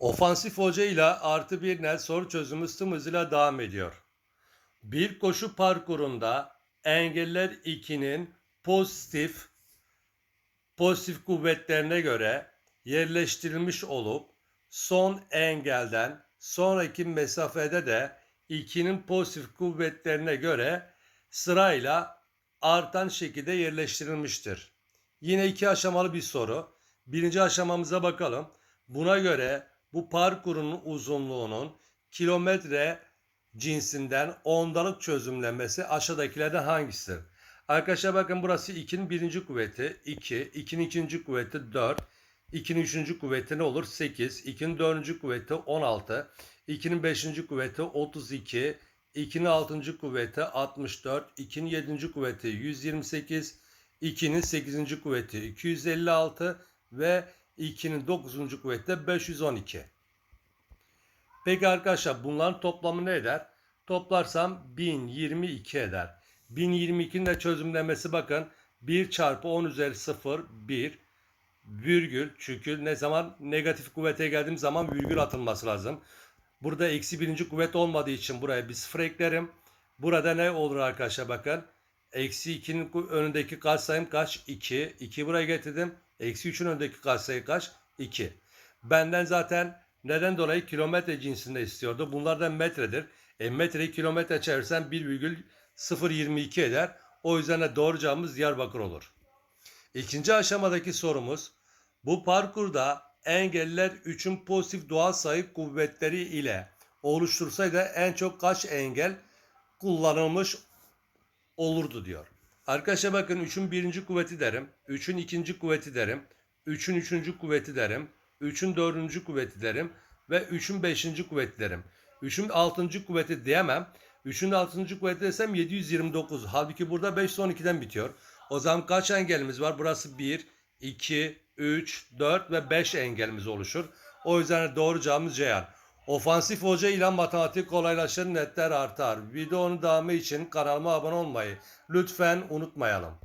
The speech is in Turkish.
Ofansif hoca ile artı bir net soru çözümü hızıyla devam ediyor. Bir koşu parkurunda engeller 2'nin pozitif pozitif kuvvetlerine göre yerleştirilmiş olup son engelden sonraki mesafede de 2'nin pozitif kuvvetlerine göre sırayla artan şekilde yerleştirilmiştir. Yine iki aşamalı bir soru. Birinci aşamamıza bakalım. Buna göre bu parkurun uzunluğunun kilometre cinsinden ondalık çözümlenmesi aşağıdakilerden hangisidir? Arkadaşlar bakın burası 2'nin birinci kuvveti 2, 2'nin ikinci kuvveti 4, 2'nin üçüncü kuvveti ne olur? 8, 2'nin dördüncü kuvveti 16, 2'nin beşinci kuvveti 32, 2'nin altıncı kuvveti 64, 2'nin yedinci kuvveti 128, 2'nin 8. kuvveti 256 ve 2'nin 9. kuvveti de 512. Peki arkadaşlar bunların toplamı ne eder? Toplarsam 1022 eder. 1022'nin de çözümlemesi bakın 1 çarpı 10 üzeri 0 1 virgül çünkü ne zaman negatif kuvvete geldiğim zaman virgül atılması lazım. Burada eksi birinci kuvvet olmadığı için buraya bir sıfır eklerim. Burada ne olur arkadaşlar bakın. Eksi 2'nin önündeki katsayım kaç? 2. 2 buraya getirdim. Eksi 3'ün önündeki katsayı kaç? 2. Benden zaten neden dolayı kilometre cinsinde istiyordu. Bunlar da metredir. E metreyi kilometre çevirsem 1,022 eder. O yüzden de doğru cevabımız Diyarbakır olur. İkinci aşamadaki sorumuz. Bu parkurda engeller 3'ün pozitif doğal sayı kuvvetleri ile oluştursaydı en çok kaç engel kullanılmış olurdu diyor. Arkadaşlar bakın 3'ün birinci kuvveti derim. 3'ün ikinci kuvveti derim. 3'ün üçüncü kuvveti derim. 3'ün dördüncü kuvveti derim. Ve 3'ün beşinci kuvveti derim. 3'ün altıncı kuvveti diyemem. 3'ün altıncı kuvveti desem 729. Halbuki burada 512'den bitiyor. O zaman kaç engelimiz var? Burası 1, 2, 3, 4 ve 5 engelimiz oluşur. O yüzden doğru cevabımız Ceyhan. Ofansif hoca ile matematik kolaylaşır, netler artar. Videonun devamı için kanalıma abone olmayı lütfen unutmayalım.